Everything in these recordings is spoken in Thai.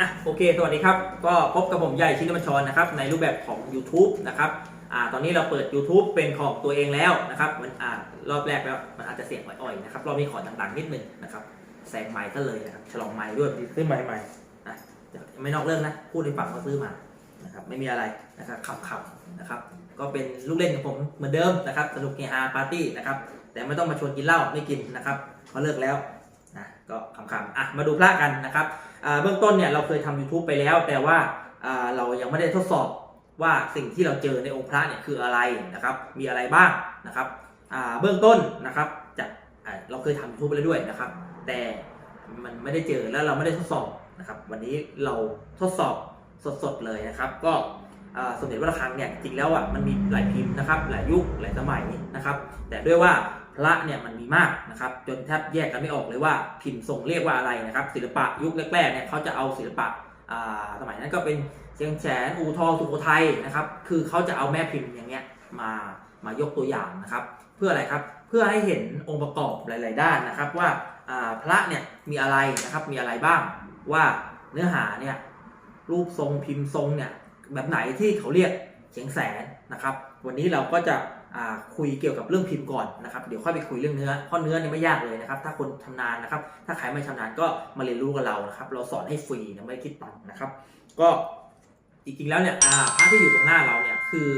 อะโอเค สวัสดีครับ ก็พบกับผมใหญ่ชินบัญชรนะครับ ในรูปแบบของ YouTube นะครับอ่าตอนนี้เราเปิด YouTube เป็นของตัวเองแล้วนะครับมันอ่ารอบแรกแล้วมันอาจจะเสียงอ่อยๆนะครับ รอบนี้ขอดังๆนิดนึงนะครับแซงไมค์ก็เลยนะครับฉลองไมค์ด้วยซื้อไมค์ใหม่นะเดี๋ยวไม่นอกเรื่องนะ พูดให้ฟังว่าซื้อมานะครับไม่มีอะไรนะครับขำๆนะครับ ก็เป็นลูกเล่นของผมเหมือนเดิมนะครับสนุกเฮฮาปาร์ตี้นะครับแต่ไม่ต้องมาชวนกินเหล้าไม่กินนะครับเพราะเลิกแล้วนะก็ขำๆอะมาดูพระกันนะครับอ่า เบื้องต้นเนี่ยเราเคยทำ YouTube ไปแล้ว แต่ว่าเรายังไม่ได้ทดสอบว่าสิ่งที่เราเจอในองค์พระเนี่ยคืออะไรนะครับ มีอะไรบ้างนะครับเบื้องต้นนะครับจากเราเคยทำ YouTube ไปแล้วด้วยนะครับ แต่มันไม่ได้เจอแล้วเราไม่ได้ทดสอบนะครับ วันนี้เราทดสอบสดๆเลยนะครับ ก็สมเด็จวัดระฆังเนี่ยจริงแล้วอะมันมีหลายพิมพ์นะครับ หลายยุคหลายสมัยนะครับ แต่ด้วยว่า ระเนี่ยมันมีมากนะครับจนแทบแยกกันไม่ออกเลยว่าพิมพ์ทรงเรียกว่าอะไรนะครับศิลปะยุคแรกๆเนี่ยเขาจะเอาศิลปะอ่าสมัยนั้นก็เป็นเชียงแสนอู่ทองสุโขทัยนะครับคือเขาจะเอาแม่พิมพ์อย่างเงี้ยมามายกตัวอย่างนะครับ เพื่ออะไรครับเพื่อให้เห็นองค์ประกอบหลาย ๆ ด้านนะครับว่าพระเนี่ยมีอะไรนะครับมีอะไรบ้างว่าเนื้อหาเนี่ยรูปทรงพิมพ์ทรงเนี่ยแบบไหนที่เขาเรียกเฉียงแสนนะครับ วันนี้เราก็จะ คุยเกี่ยวกับเรื่องพิมพ์ก่อนนะครับเดี๋ยวค่อยไปคุยเรื่องเนื้อเพราะเนื้อเนี่ยไม่ยากเลยนะครับ ถ้าคนชำนาญนะครับ ถ้าใครไม่ชำนาญก็มาเรียนรู้กับเรานะครับ เราสอนให้ฟรีนะไม่คิดตังค์นะครับ ก็จริงๆแล้วเนี่ยอ่าพระที่อยู่ตรงหน้าเราเนี่ยคือ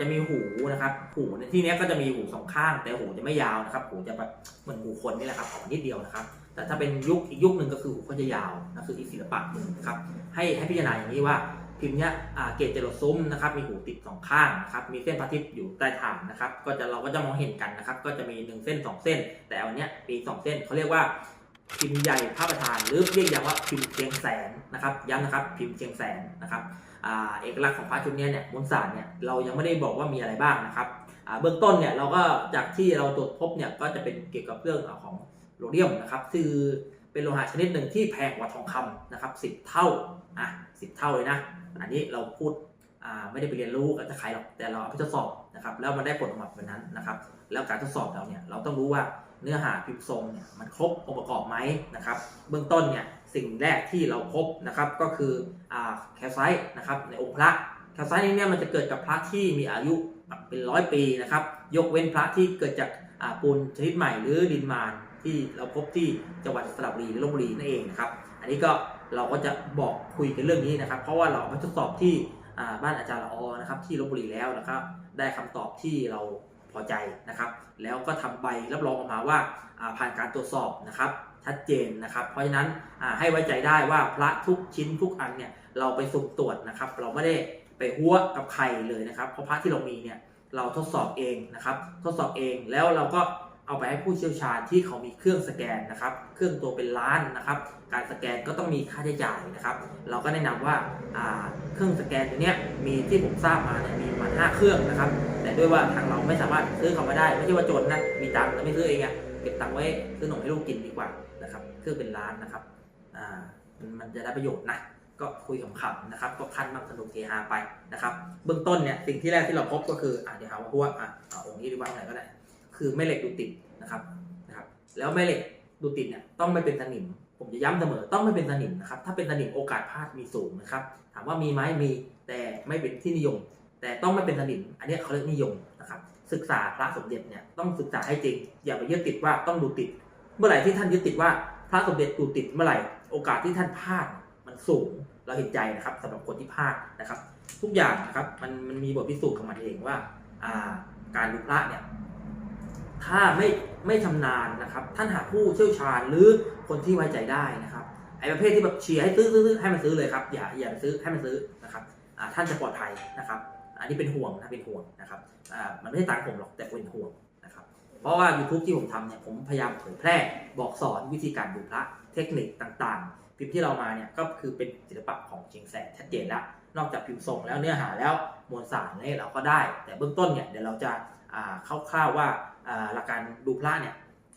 จะมีหูนะครับ หูในที่นี้ก็จะมีหูสองข้าง แต่หูจะไม่ยาวนะครับ หูจะแบบเหมือนหูคนนี่แหละครับออกนิดเดียวนะครับ แต่ถ้าเป็นยุคอีกยุคหนึ่งก็คือหูก็จะยาวนะคืออีกศิลปะหนึ่งนะครับ ให้ให้พิจารณาอย่างนี้ว่า พิมพ์เนี้ยเกจจรดซุ้มนะครับมีหูติดสองข้างนะครับมีเส้นพระทิพย์อยู่ใต้ฐานนะครับก็จะเราก็จะมองเห็นกันนะครับก็จะมีหนึ่งเส้นสองเส้น แต่อันเนี้ยมีสองเส้นเขาเรียกว่าพิมพ์ใหญ่พระประธาน หรือเรียกอย่างว่าพิมพ์เชียงแสนนะครับย้ำนะครับพิมพ์เชียงแสนนะครับอเอกลักษณ์ของพระชุดเนี้ยเนี่ยมวลสารเนี่ยเรายังไม่ได้บอกว่ามีอะไรบ้างนะครับเบื้องต้นเนี่ยเราก็จากที่เราตรวจพบเนี่ยก็จะเป็นเกี่ยวกับเรื่องของโรเดียมนะครับคือ เป็นโลหะชนิดหนึ่งที่แพงกว่าทองคำนะครับสิบเท่าอะสิบเท่าเลยนะ อันนี้เราพูดอ่าไม่ได้ไปเรียนรู้กับจะใครหรอกแต่เราเอาไปทดสอบนะครับแล้วมันได้ผลออกมาแบบนั้นนะครับ แล้วการทดสอบเราเนี่ยเราต้องรู้ว่าเนื้อหาพิมพ์ทรงเนี่ยมันครบองค์ประกอบไหมนะครับ เบื้องต้นเนี่ยสิ่งแรกที่เราพบนะครับก็คืออ่าแคลไซต์นะครับในองค์พระแคลไซต์นี้เนี่ยมันจะเกิดกับพระที่มีอายุเป็นร้อยปีนะครับยกเว้นพระที่เกิดจากปูนชนิดใหม่หรือดินมาน ที่เราพบที่จังหวัดสระบุรีหรือลบบุรีนั่นเองนะครับ อันนี้ก็เราก็จะบอกคุยกันเรื่องนี้นะครับ เพราะว่าเราไปทดสอบที่บ้านอาจารย์ละออนะครับที่ลบบุรีแล้วนะครับ ได้คำตอบที่เราพอใจนะครับ แล้วก็ทำใบรับรองออกมาว่าผ่านการตรวจสอบนะครับชัดเจนนะครับ เพราะฉะนั้นให้ไว้ใจได้ว่าพระทุกชิ้นทุกอันเนี่ยเราไปสุ่มตรวจนะครับ เราไม่ได้ไปหัวกับใครเลยนะครับ เพราะพระที่เรามีเนี่ยเราทดสอบเองนะครับ ทดสอบเองแล้วเราก็ เอาไปให้ผู้เชี่ยวชาญที่เขามีเครื่องสแกนนะครับ เครื่องตัวเป็นล้านนะครับ การสแกนก็ต้องมีค่าใช้จ่ายนะครับ เราก็แนะนำว่าอ่าเครื่องสแกนตัวนี้มีที่ผมทราบมาเนี่ยมีประมาณ5เครื่องนะครับ แต่ด้วยว่าทางเราไม่สามารถซื้อเขามาได้ ไม่ใช่ว่าจนนะมีตังค์แล้วไม่ซื้อเองอะเก็บตังค์ไว้ซื้อนมให้ลูกกินดีกว่านะครับ เครื่องเป็นล้านนะครับมันจะได้ประโยชน์นะก็คุยขำๆนะครับ ก็คันบ้างสนุกเฮฮาไปนะครับ เบื้องต้นเนี่ยสิ่งที่แรกที่เราพบก็คืออ่าเดี๋ยวหาว่าพวกอะอาองค์นี้ดีกว่าไหนก็ได้ คือแม่เหล็กดูดติดนะครับนะครับ แล้วแม่เหล็กดูดติดเนี่ยต้องไม่เป็นสนิม ผมจะย้ำเสมอต้องไม่เป็นสนิมนะครับถ้าเป็นสนิมโอกาสพลาดมีสูงนะครับ ถามว่ามีไหมมีแต่ไม่เป็นที่นิยม แต่ต้องไม่เป็นสนิม อันนี้เขาเรียกนิยมนะครับศึกษาพระสมเด็จเนี่ยต้องศึกษาให้จริง อย่าไปยึดติดว่าต้องดูติด เมื่อไหร่ที่ท่านยึดติดว่าพระสมเด็จดูติดเมื่อไหร่โอกาสที่ท่านพลาดมันสูงเราเห็นใจนะครับสำหรับคนที่พลาดนะครับ ทุกอย่างนะครับมันมันมีบทพิสูจน์ของมันเองว่าอ่าการดูพระเนี่ย ถ้าไม่ไม่ชำนาญนะครับ ท่านหาผู้เชี่ยวชาญหรือคนที่ไว้ใจได้นะครับไอ้ประเภทที่แบบเชียร์ให้ซื้อซื้อให้มันซื้อเลยครับอย่าอย่าซื้อให้มันซื้อนะครับอ่าท่านจะปลอดภัยนะครับ อันนี้เป็นห่วงนะเป็นห่วงนะครับอ่ามันไม่ใช่ตังผมหรอกแต่เป็นห่วงนะครับ เพราะว่า YouTube ที่ผมทำเนี่ยผมพยายามเผยแพร่บอกสอนวิธีการดูพระเทคนิคต่างๆพิมพ์ที่เรามาเนี่ยก็คือเป็นศิลปะของเชียงแสนชัดเจนแล้วนอกจากพิมพ์ทรงแล้วเนื้อหาแล้วมวลสารเนี่ยเราก็ได้ แต่เบื้องต้นเนี่ยเดี๋ยวเราจะอ่าคร่าวๆว่า หลักการดูพระเนี่ย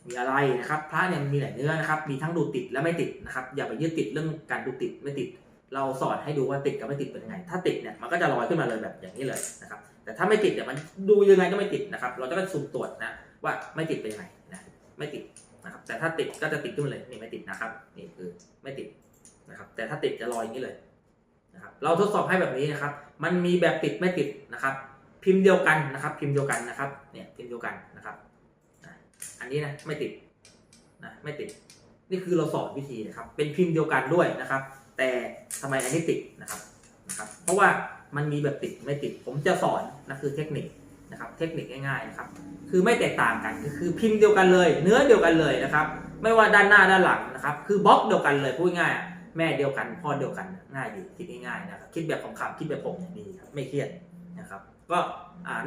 มีอะไรนะครับพระเนี่ยมีหลายเนื้อนะครับ มีทั้งดูติดและไม่ติดนะครับ อย่าไปยึดติดเรื่องการดูติดไม่ติด เราสอนให้ดูว่าติดกับไม่ติดเป็นยังไง ถ้าติดเนี่ยมันก็จะลอยขึ้นมาเลยแบบอย่างนี้เลยนะครับ แต่ถ้าไม่ติดเนี่ยมันดูยังไงก็ไม่ติดนะครับ เราจะก็สุ่มตรวจนะว่าไม่ติดเป็นยังไงนะไม่ติดนะครับ แต่ถ้าติดก็จะติดขึ้นมาเลยนี่ไม่ติดนะครับนี่คือไม่ติดนะครับ แต่แต่ถ้าติดจะลอยอย่างนี้เลยนะครับ เราทดสอบให้แบบนี้นะครับ มันมีแบบติดไม่ติดนะครับ พิมพ์เดียวกันนะครับ พิมพ์เดียวกันนะครับเนี่ยพิมพ์เดียวกันนะครับอันนี้นะไม่ติดนะไม่ติด นี่คือเราสอนวิธีนะครับ เป็นพิมพ์เดียวกันด้วยนะครับ แต่ทำไมอันนี้ติดนะครับนะครับ เพราะว่ามันมีแบบติดไม่ติด ผมจะสอนนะคือเทคนิคนะครับ เทคนิคง่ายๆนะครับ คือไม่แตกต่างกันคือพิมพ์เดียวกันเลย เนื้อเดียวกันเลยนะครับ ไม่ว่าด้านหน้าด้านหลังนะครับ คือบล็อกเดียวกันเลยพูดง่ายแม่เดียวกันพ่อเดียวกันง่ายดีคิดง่ายๆนะครับคิดแบบของคำคิดแบบผมอย่างดีครับไม่เครียด นะครับก็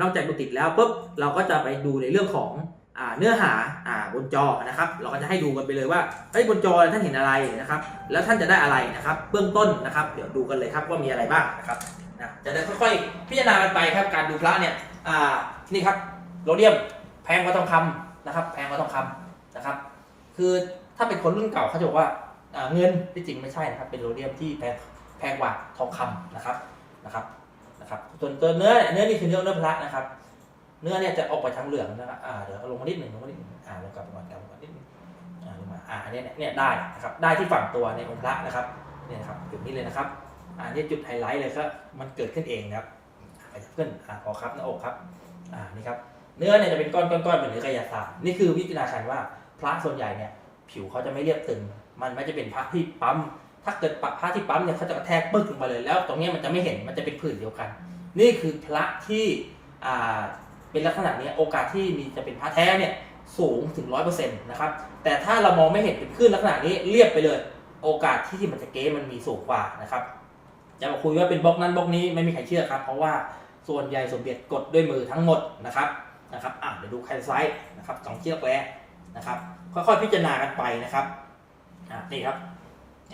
นอกจากดูติดแล้วปุ๊บเราก็จะไปดูในเรื่องของอเนื้อหาอบนจอนะครับ เราก็จะให้ดูกันไปเลยว่าเฮ้ยบนจอท่านเห็นอะไรนะครับ แล้วท่านจะได้อะไรนะครับ เบื้องต้นนะครับ เดี๋ยวดูกันเลยครับว่ามีอะไรบ้างนะครับนะจะได้ค่อยๆ พิจารณากันไปครับการดูพระเนี่ยนี่ครับโรเดียมแพงกว่าทองคำนะครับ แพงกว่าทองคำนะครับ คือถ้าเป็นคนรุ่นเก่าเขาจะบอกว่าเงินที่จริงไม่ใช่นะครับ เป็นโรเดียมที่แพงแพงกว่าทองคำนะครับนะครับ นะครับส่วนตัวเนื้อเนื้อนี่คือเนื้อเนื้อพระนะครับ เนื้อเนี่ยจะออกไปทางเหลืองนะครับอ่าเดี๋ยวลงมานิดหนึ่งลงมานิดหนึ่งอ่าลงกลับมาก่อนกลับมาก่อนนิดหนึงอ่าลงมาอ่าอันเนี้ยเนี่ยเนี่ยได้นะครับได้ที่ฝั่งตัวในองค์พระนะครับเนี่ยนะครับจุดนี้เลยนะครับอ่านี่จุดไฮไลท์เลยครับมันเกิดขึ้นเองนะครับไปขึ้นอ่าพอครับหน้าอกครับอ่านี่ครับเนื้อเนี่ยจะเป็นก้อนก้อนก้อนเป็นเนื้อกายศาสตร์นี่คือวิจารณาการว่าพระส่วนใหญ่เนี่ยผิวเขาจะไม่เรียบตึง มันไม่จะเป็นพระที่ปั๊ม ถ้าเกิดปะพระที่ปั๊มเนี่ยเขาจะกระแทกปึ๊กลงไปเลยแล้ว ตรงเนี้ยมันจะไม่เห็นมันจะเป็นผื่นเดียวกัน นี่คือพระที่อ่าเป็นลักษณะเนี้ยโอกาสที่มีจะเป็นพระแท้เนี่ยสูงถึงร้อยเปอร์เซ็นต์นะครับแต่ถ้าเรามองไม่เห็นเป็นคลื่นลักษณะนี้เรียบไปเลย โอกาสที่มันจะเก๊มันมีสูงกว่านะครับจะมาคุยว่าเป็นบล็อกนั้นบล็อกนี้ไม่มีใครเชื่อครับ เพราะว่าส่วนใหญ่สมเด็จกดด้วยมือทั้งหมดนะครับนะครับอะเดี๋ยวดูแคนไซส์นะครับสองเชือกแร้นะครับ ค่อยๆพิจารณากันไปนะครับอะนี่ครับ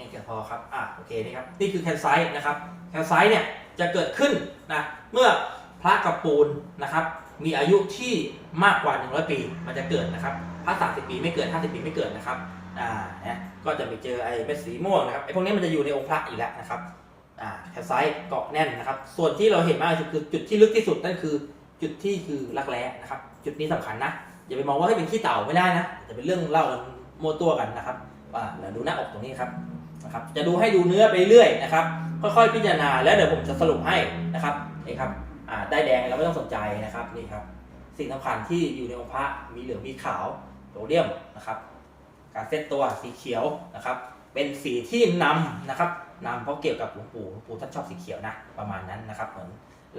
นี่เพียงพอครับอะโอเคนี่ครับนี่คือแคนไซส์นะครับแคนไซส์เนี่ยจะเกิดขึ้นนะเมื่อพระกับปูนนะครับมีอายุที่มากกว่า 100 ปี มันจะเกิดนะครับพระ30ปีไม่เกิด 50 ปีไม่เกิดนะครับอ่าเนี่ยก็จะไปเจอไอ้เม็ดสีม่วงนะครับไอ้พวกนี้มันจะอยู่ในองค์พระอีกแล้วนะครับอ่าแคลไซต์เกาะแน่นนะครับ ส่วนที่เราเห็นมากที่สุดคือจุดที่ลึกที่สุดนั่นคือจุดที่คือรักแร้นะครับ จุดนี้สำคัญนะอย่าไปมองว่าให้เป็นขี้เต่าไม่ได้นะจะเป็นเรื่องเล่ากันโมวตัวกันนะครับว่าเดี๋ยวดูหน้าอกตรงนี้ครับ นะครับจะดูให้ดูเนื้อไปเรื่อยนะครับ ค่อยๆพิจารณาแล้วเดี๋ยวผมจะสรุปให้นะครับนี่ครับอ่าได้แดงเราไม่ต้องสนใจนะครับนี่ครับ สิ่งสำคัญที่อยู่ในองค์พระมีเหลืองมีขาวโรเดียมนะครับ การเซตตัวสีเขียวนะครับ เป็นสีที่นำนะครับนำเพราะเกี่ยวกับหลวงปู่หลวงปู่ท่านชอบสีเขียวนะประมาณนั้นนะครับเหมือน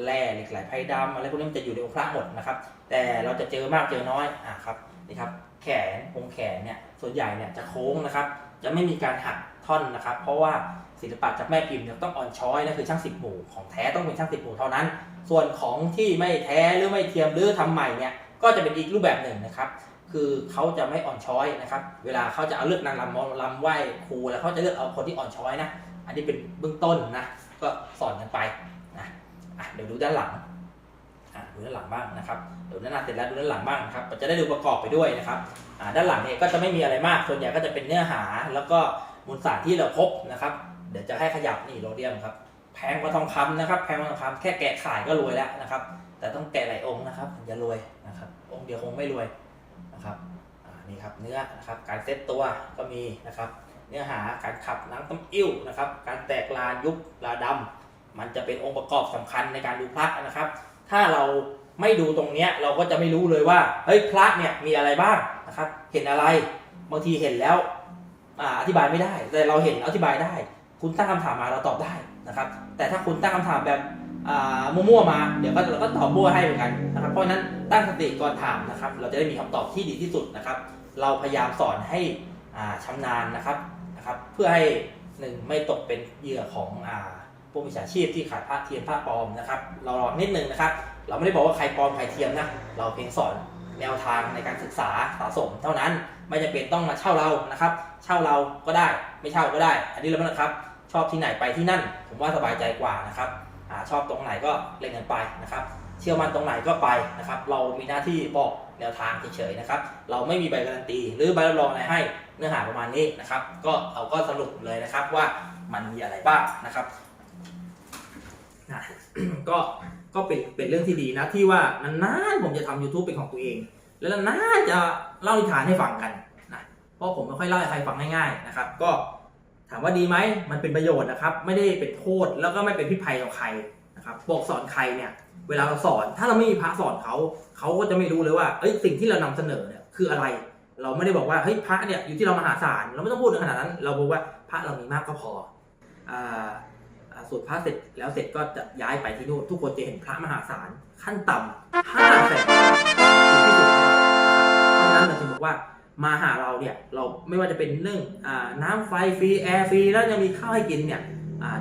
แร่เหล็กไหลไพดำอะไรพวกนี้มันจะอยู่ในองค์พระหมดนะครับ แต่เราจะเจอมากเจอน้อยอะครับนี่ครับแขนองแขนเนี่ยส่วนใหญ่เนี่ยจะโค้งนะครับ จะไม่มีการหัก ท่อนนะครับ เพราะว่าศิลปะจากแม่พิมพ์เนี่ยต้องอ่อนช้อยนะคือช่างสิบหมู่ของแท้ต้องเป็นช่างสิบหมู่เท่านั้น ส่วนของที่ไม่แท้หรือไม่เทียมหรือทำใหม่เนี่ยก็จะเป็นอีกรูปแบบหนึ่งนะครับ คือเขาจะไม่อ่อนช้อยนะครับ เวลาเขาจะเอาเลือกนางรำมอลำไหว้ครูแล้วเขาจะเลือกเอาคนที่อ่อนช้อยนะ อันนี้เป็นเบื้องต้นนะ ก็สอนกันไปนะะเดี๋ยวดูด้านหลังดูด้านหลังบ้างนะครับเดี๋ยวด้านหน้าเสร็จแล้วดูด้านหลังบ้างนะครับจะได้ดูประกอบไปด้วยนะครับด้านหลังเนี่ยก็จะไม่มีอะไรมาก ส่วนใหญ่ก็จะเป็นเนื้อหาแล้วก็ มูลสารที่เราพบนะครับ เดี๋ยวจะให้ขยับนี่โรเดียมครับ แพงกว่าทองคำนะครับ แพงกว่าทองคำแค่แกะขายก็รวยแล้วนะครับ แต่ต้องแกะหลายองค์นะครับถึงจะรวยนะครับ องค์เดียวคงไม่รวยนะครับนี่ครับเนื้อนะครับ การเซตตัวก็มีนะครับ เนื้อหาการขับน้ำต้มอิ่วนะครับ การแตกลายุบลาดำมันจะเป็นองค์ประกอบสำคัญในการดูพระนะครับ ถ้าเราไม่ดูตรงเนี้ยเราก็จะไม่รู้เลยว่าเฮ้ยพระเนี่ยมีอะไรบ้างนะครับ เห็นอะไรบางทีเห็นแล้ว อธิบายไม่ได้ แต่เราเห็นอธิบายได้ คุณตั้งคำถามมาเราตอบได้นะครับ แต่ถ้าคุณตั้งคำถามแบบมั่วๆมา เดี๋ยวก็เราก็ตอบมั่วให้เหมือนกันนะครับ เพราะนั้นตั้งสติก่อนถามนะครับ เราจะได้มีคำตอบที่ดีที่สุดนะครับ เราพยายามสอนให้อ่าชำนาญนะครับนะครับ เพื่อให้หนึ่งไม่ตกเป็นเหยื่อของอพวกมิจฉาชีพที่ขายผ้าเทียมผ้าปลอมนะครับ เราลองนิดนึงนะครับ เราไม่ได้บอกว่าใครปลอมใครเทียมนะ เราเพียงสอนแนวทางในการศึกษาสะสมเท่านั้น ไม่จำเป็นต้องมาเช่าเรานะครับ เช่าเราก็ได้ไม่เช่าก็ได้ อันนี้เราไม่นะครับ ชอบที่ไหนไปที่นั่น ผมว่าสบายใจกว่านะครับอชอบตรงไหนก็เล่นกันไปนะครับเชื่อมั่นตรงไหนก็ไปนะครับ เรามีหน้าที่บอกแนวทางเฉยๆนะครับ เราไม่มีใบการันตี หรือใบรับรองอะไรให้เนื้อหาประมาณนี้นะครับ ก็เราก็สรุปเลยนะครับว่ามันมีอะไรบ้างนะครับก็ก็เป็นเป็นเรื่องที่ดีนะที่ว่านานๆผมจะทำ YouTube เป็นของตัวเอง แล้วน่าจะเล่านิทานให้ฟังกันนะเพราะผมไม่ค่อยเล่าให้ใครฟังง่ายๆนะครับ ก็ถามว่าดีไหมมันเป็นประโยชน์นะครับ ไม่ได้เป็นโทษแล้วก็ไม่เป็นพิษภัยต่อใครนะครับบอกสอนใครเนี่ยเวลาเราสอนถ้าเราไม่มีพระสอนเขาเขาก็จะไม่รู้เลยว่าเอ้ยสิ่งที่เรานำเสนอเนี่ยคืออะไร เราไม่ได้บอกว่าเฮ้ยพระเนี่ยอยู่ที่เรามหาศาลเราไม่ต้องพูดถึงขนาดนั้น เราบอกว่าพระเรามีมากก็พออ่าสวดพระเสร็จแล้วเสร็จก็จะย้ายไปที่นู่นทุกคนจะเห็นพระมหาศาลขั้นต่ำห้าแสนที่สุดเพราะฉะ นั้นเราถึงบอกว่ามาหาเราเนี่ยเราไม่ว่าจะเป็นเรื่องอน้ำไฟฟรีแอร์ฟรีแล้วยังมีข้าวให้กินเนี่ย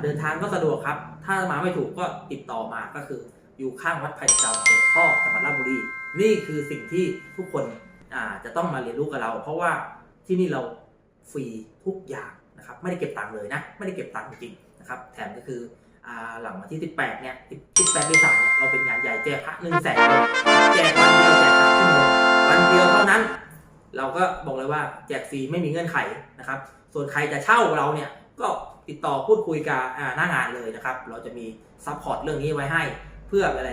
เดินทางก็สะดวกครับ ถ้ามาไม่ถูกก็ติดต่อมาก็คืออยู่ข้างวัดไผ่เจ้าเปิดท่อจังหวัดราชบุรี นี่คือสิ่งที่ทุกคนจะต้องมาเรียนรู้กับเรา เพราะว่าที่นี่เราฟรีทุกอย่างนะครับไม่ได้เก็บตังค์เลยนะไม่ได้เก็บตังค์จริงนะครับแถมก็คืออหลังวันที่ 18 เนี่ย 18เมษายนเนี่ยเราเป็นงานใหญ่แจกพระหนึ่งแสนแจกวันเดียวแจกสามชั่วโมง วันเดียวเท่านั้น เราก็บอกเลยว่าแจกฟรีไม่มีเงื่อนไขนะครับ ส่วนใครจะเช่าเราเนี่ยก็ติดต่อพูดคุยกับหน้างานเลยนะครับ เราจะมีซัพพอร์ตเรื่องนี้ไว้ให้เพื่ออะไร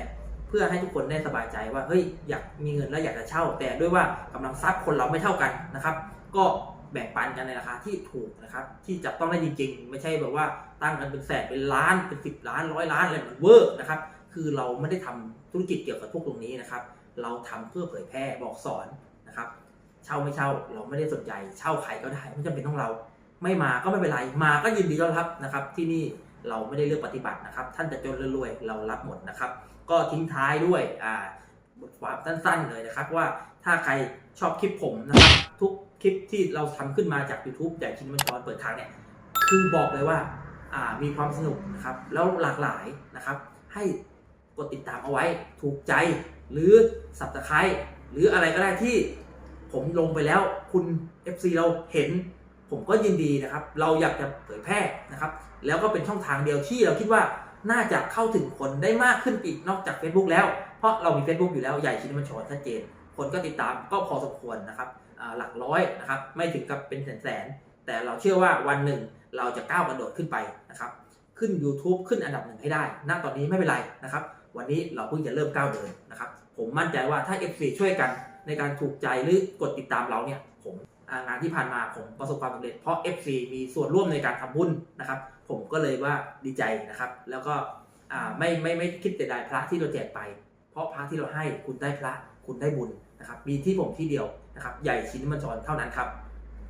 เพื่อให้ทุกคนได้สบายใจว่าเฮ้ยอยากมีเงินแล้วอยากจะเช่า แต่ด้วยว่ากำลังทรัพย์คนเราไม่เท่ากันนะครับ ก็แบ่งปันกันในราคาที่ถูกนะครับ ที่จับต้องได้จริงๆ ไม่ใช่แบบว่าตั้งกันเป็นแสนเป็นล้านเป็นสิบล้านร้อยล้านอะไรมันเวอร์นะครับ คือเราไม่ได้ทำธุรกิจเกี่ยวกับพวกตรงนี้นะครับ เราทำเพื่อเผยแพร่บอกสอนนะครับ เช่าไม่เช่าเราไม่ได้สนใจ เช่าใครก็ได้ไม่จำเป็นต้องเรา ไม่มาก็ไม่เป็นไรมาก็ยินดีต้อนรับนะครับ ที่นี่เราไม่ได้เลือกปฏิบัตินะครับ ท่านจะจนหรือรวยเรารับหมดนะครับ ก็ทิ้งท้ายด้วยอ่าบทความสั้นๆเลยนะครับ ว่าถ้าใครชอบคลิปผมนะครับ ทุกคลิปที่เราทำขึ้นมาจาก YouTube ใหญ่ชินมันชรเปิดทางเนี่ยคือบอกเลยว่าอ่ามีความสนุกนะครับ แล้วหลากหลายนะครับ ให้กดติดตามเอาไว้ถูกใจ หรือ Subscribe หรืออะไรก็ได้ที่ผมลงไปแล้วคุณ FC เราเห็น ผมก็ยินดีนะครับ เราอยากจะเผยแพร่นะครับ แล้วก็เป็นช่องทางเดียวที่เราคิดว่าน่าจะเข้าถึงคนได้มากขึ้นอีกนอกจาก Facebook แล้ว เพราะเรามี Facebook อยู่แล้วใหญ่ชินมันชอนชัดเจน คนก็ติดตามก็พอสมควรนะครับหลักร้อยนะครับ ไม่ถึงกับเป็นแสนๆแต่เราเชื่อว่าวันหนึ่งเราจะก้าวกระโดดขึ้นไปนะครับ ขึ้น YouTube ขึ้นอันดับหนึ่งให้ได้ณตอนนี้ไม่เป็นไรนะครับ วันนี้เราเพิ่งจะเริ่มก้าวเดินนะครับ ผมมั่นใจว่าถ้า FC ช่วยกันในการถูกใจหรือกดติดตามเราเนี่ย ผมงานที่ผ่านมาผมประสบความสำเร็จเพราะ FC มีส่วนร่วมในการทำบุญนะครับ ผมก็เลยว่าดีใจนะครับ แล้วก็อ่ไม่ไม่ไม่คิดแต่ได้พระที่เราแจกไป เพราะพระที่เราให้คุณได้พระคุณได้บุญนะครับ มีที่ผมที่เดียวนะครับ ใหญ่ชิ้นมันจรเท่านั้นครับ